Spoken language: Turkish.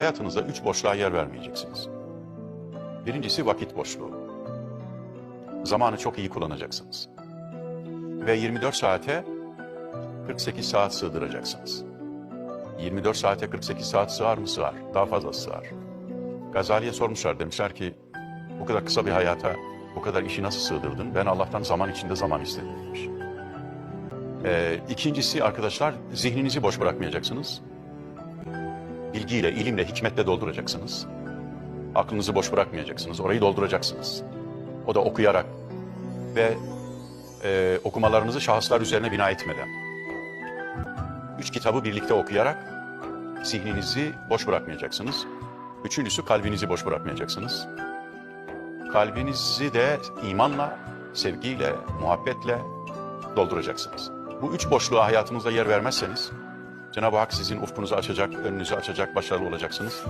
Hayatınızda üç boşluğa yer vermeyeceksiniz. Birincisi vakit boşluğu. Zamanı çok iyi kullanacaksınız. Ve 24 saate 48 saat sığdıracaksınız. 24 saate 48 saat sığar mı? Sığar. Daha fazla sığar. Gazali'ye sormuşlar demişler ki bu kadar kısa bir hayata bu kadar işi nasıl sığdırdın? Ben Allah'tan zaman içinde zaman istedim demiş. Ee, ikincisi arkadaşlar zihninizi boş bırakmayacaksınız. Bilgiyle, ilimle, hikmetle dolduracaksınız. Aklınızı boş bırakmayacaksınız. Orayı dolduracaksınız. O da okuyarak ve e, okumalarınızı şahıslar üzerine bina etmeden. Üç kitabı birlikte okuyarak zihninizi boş bırakmayacaksınız. Üçüncüsü kalbinizi boş bırakmayacaksınız. Kalbinizi de imanla, sevgiyle, muhabbetle dolduracaksınız. Bu üç boşluğa hayatınızda yer vermezseniz Cenab-ı Hak sizin ufkunuzu açacak, önünüzü açacak, başarılı olacaksınız.